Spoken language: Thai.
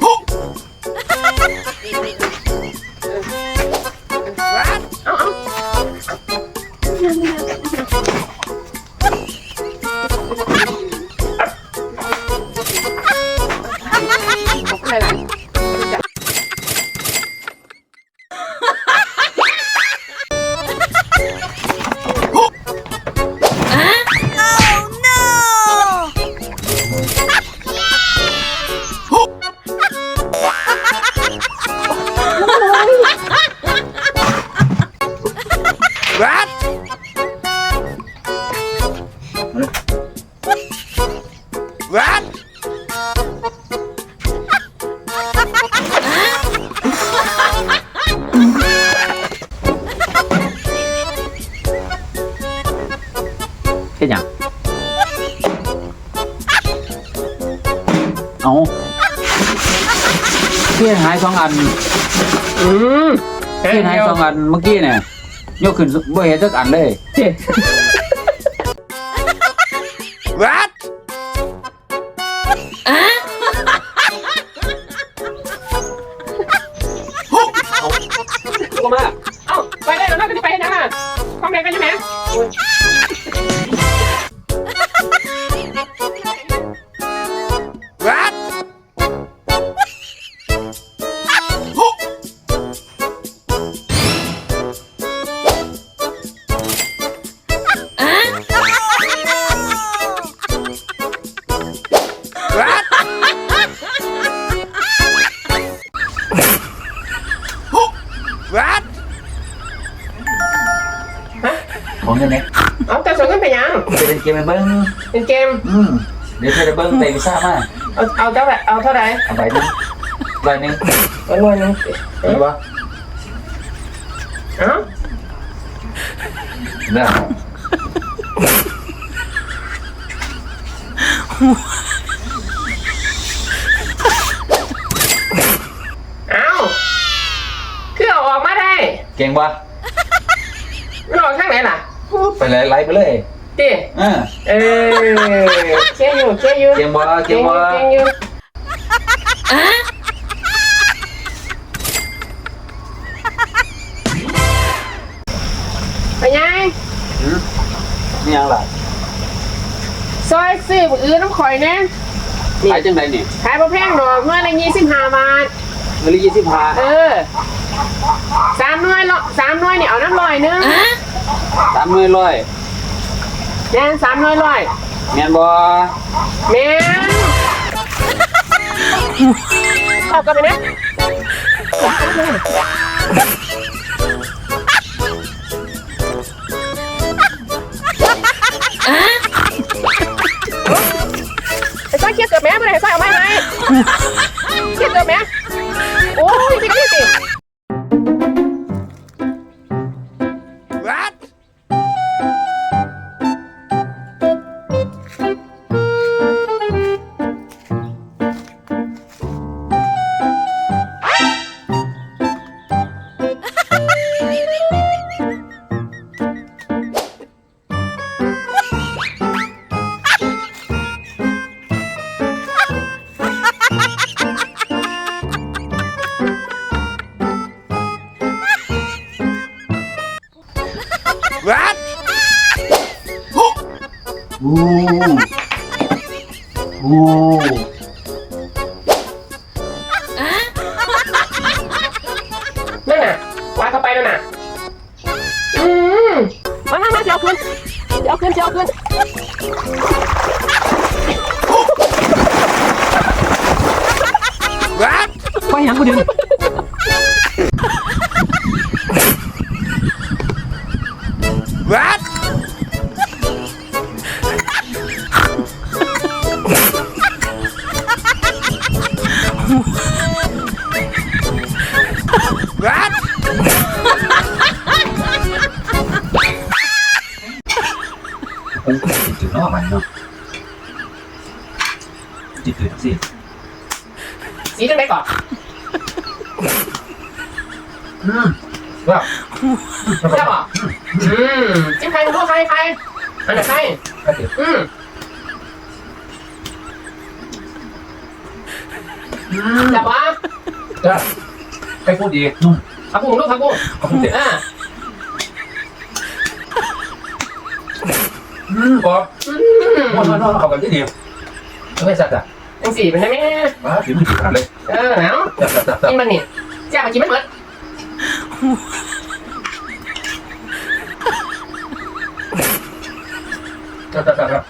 เเทียนหายสองอันอืมเทียนหายสองอันเมื่อกี้เนี่ยยกขึ้นบ่เห็นสักอันเลยเจ็ดก็มาเอ้าไปได้แล้วน่าจะไปนะความแรงกันใช่ไหม ของยังไงเอาแต่ส่วนขึ้นไปยังจะเป็นเกมไปเบิ้งเป็นเกม อืมเดี๋ยวเธอจะเบิ้งเตะพิซซ่ามาเอาเอาเท่าไหร่เอาเท่าไหร่เอาไปหนึงใบหนึงเอาหน่วยหนึงเห็นปะเอ้าเรื่องเอ้าคือเอาออกมาได้เก่งปะมันออกทางไหนล่ะ ไปเลยไล่ไปเลยดิเออเออเชี่ยอยู่เชี่ยอยู่เก่งปะเก่งปะเก่งอยู่ไปยังนี่ยังล่ะซอยซื้อบุอื้อน้ำข่อยแน่ขายจังไดนี่ขายประแพงดอกเมื่อละยี่สิบห้าบาทเงินละยี่สิบห้าเออสามหน้อยละสามหน้อยนี่เอาน้ำลอยหนึง สามหมื่นร้อยแน่นสามหน้อยลอยแม่นบ่แม่นเอากลับไปนะไอ้ซอยเครียดเกิดแม่ไม่ได้ไอ้ซอยเอาไม้ไหม โอ้โหนั่นน่ะวางเข้าไปนั่นน่ะอืมมามามาเดี๋ยวเอาคืนเดี๋ยวเอาคืนเดี๋ยวเอาคืนไปยังกูเดี๋ยวนี้เจุดนอกมันเนาะจิตเกิดสิสีจังไดก่อนอืมว่าใช่ป่ะอืมจิ้มใครรู้ใครใครอันไหนใครก็เดี๋ยวอืมจับวะจ้าใครพูดดีนุ่มผักบุ้งลูกผักบุ้งเขาพูดเด็ดอ่า อืมบอกอืมนอนนอนนอนเขากันที่ดีไม่สัตว์อะจังสี่เป็นได้ไหมมาถึงมือจีบขาดเลยเออเอาจับจับจับจับกินมันนี่แซ่บมากินมันเหมือนจับจับจับ